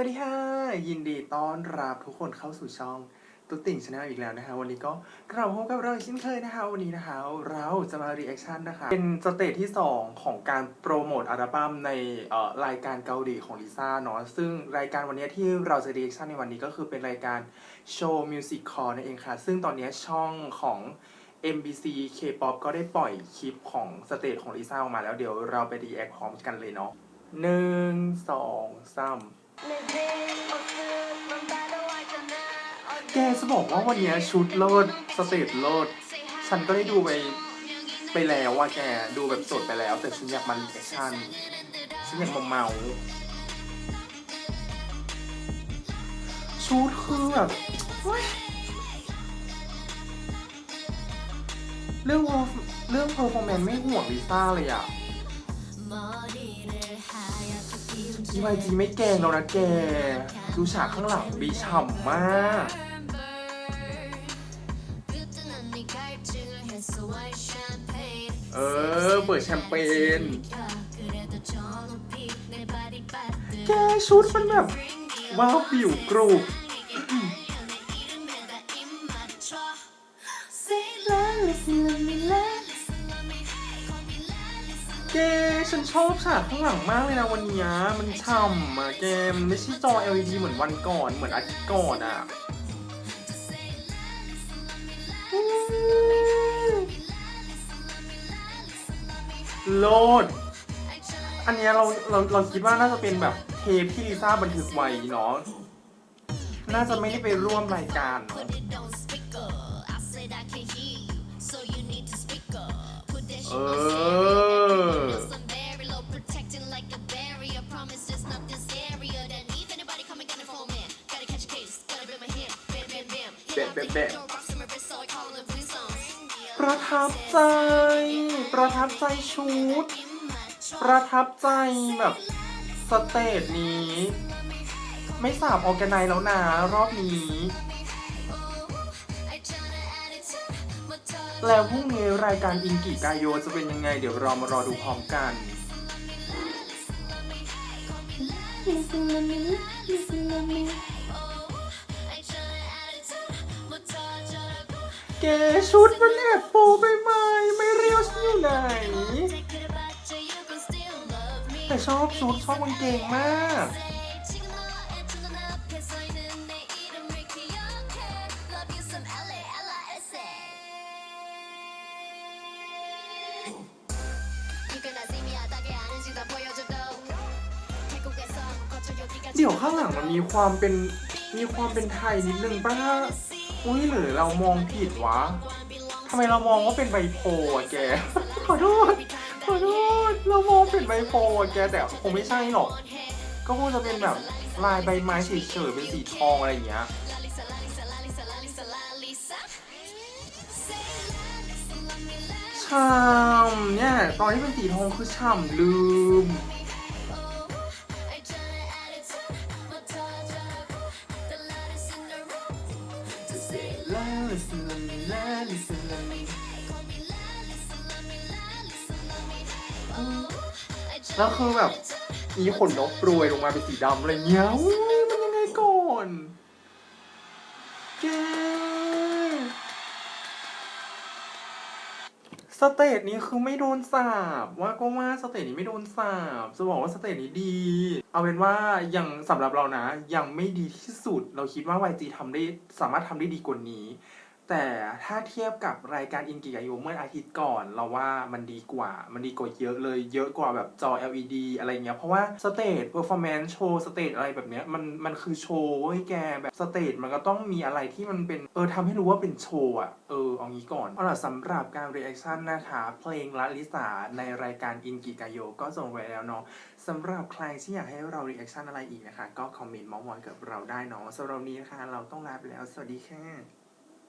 วัสดีค่ะ ยินดีต้อนรับทุกคนเข้าสู่ช่องตุ๊ติ่งชาแนลอีกแล้วนะคะ วันนี้ก็กลับมาพบกับเราอีกเช่นเคยนะคะ วันนี้นะคะ เราจะมารีแอคชั่นนะคะ เป็นสเตจที่ 2 ของการโปรโมทอัลบั้มในรายการเกาหลีของลิซ่าเนาะซึ่งรายการวันนี้ที่เราจะรีแอคชั่นในวันนี้ก็คือเป็นรายการโชว์มิวสิกคอร์นั่นเองค่ะ ซึ่งตอนนี้ช่องของ MBC K-pop ก็ได้ปล่อยคลิปของสเตจของลิซ่าออกมาแล้วเดี๋ยวเราไปรีแอคพร้อมกันเลยเนาะหนึ่งสองสาม แกจะบอกว่าวันเนี้ยชุดเลิศสเตจเลิศฉันก็ได้ดูไปไปแล้วว่าแกดูแบบสดไปแล้ว แต่ฉันอยากมารีแอคชั่นฉันอยากมาเมาชุดคือแบบเรื่องเรื่องเพอร์ฟอร์แมนซ์ไม่ห่วงลิซ่าเลยอะ ทีวายจีไม่แกงแล้วนะแก ดูฉากข้างหลังดีฉ่ำมากเออเปิดแชมเปญแกชุดมันแบบว้าวผิวกรูบ แกฉันชอบฉากข้างหลังมากเลยนะวันเนี้ยมันฉ่ำอะแกมันไม่ใช่จอ LED เหมือนวันก่อนเหมือนอาทิตย์ก่อนอะอืมโลด อันเนี้ยเราเราเราคิดว่าน่าจะเป็นแบบเทปที่ลิซ่าบันทึกไว้เนาะ น่าจะไม่ได้ไปร่วมรายการเนาะเออ แบะแบะแบะประทับใจ ประทับใจชุด ประทับใจแบบสเตจนี้ ไม่สาบออแกไนแล้วนะรอบนี้ แล้วพรุ่งนี้รายการอินกิกายโยจะเป็นยังไง เดี๋ยวเรามารอดูพร้อมกัน แกชุดมันแอบโปไปไหมไม่เรียวฉันอยู่ไหน แต่ชอบชุดชอบกางเกงมากเดี๋ยวข้างหลังมันมีความเป็นมีความเป็นไทยนิดนึงป่ะ อุ้ยหรือเรามองผิดวะทำไมเรามองว่าเป็นใบโพอะแก ขอโทษขอโทษเรามองเป็นใบโพอะแกแต่คงไม่ใช่หรอก ก็คงจะเป็นแบบลายใบไม้เฉยๆเป็นสีทองอะไรอย่างเงี้ยฉ่ำเนี่ย ตอนที่เป็นสีทองคือฉ่ำลืม แล้วคือแบบมีขนนกโปรยลงมาเป็นสีดำอะไรเงี้ยอุ๊ยมันยังไงก่อนแก สเตจนี้คือไม่โดนสาบ ว่าก็ว่าสเตจนี้ไม่โดนสาบ จะบอกว่าสเตจนี้ดี เอาเป็นว่ายังสำหรับเรานะ ยังไม่ดีที่สุด เราคิดว่า YG ทำได้สามารถทำได้ดีกว่านี้ แต่ถ้าเทียบกับรายการอินกิกายุเมื่ออาทิตย์ก่อน เราว่ามันดีกว่า มันดีกว่าเยอะเลย เยอะกว่าแบบจอ LED อะไรเงี้ย เพราะว่าสเตจเพอร์ฟอร์แมนซ์โชว์สเตจอะไรแบบเนี้ย มันมันคือโชว์เว้ยแกแบบสเตจมันก็ต้องมีอะไรที่มันเป็นเออทำให้รู้ว่าเป็นโชว์อะ เออเอางี้ก่อน เอาล่ะสำหรับการรีแอคชั่นนะคะ เพลงละลิสาในรายการอินกิกาโยก็ส่งไว้แล้วเนาะสำหรับใครที่อยากให้เรารีแอคชั่นอะไรอีกนะคะ ก็คอมเมนต์มองมอยกับเราได้เนาะสำหรับนนี้นะคะเราต้องลาไปแล้ว สวัสดีค่ะ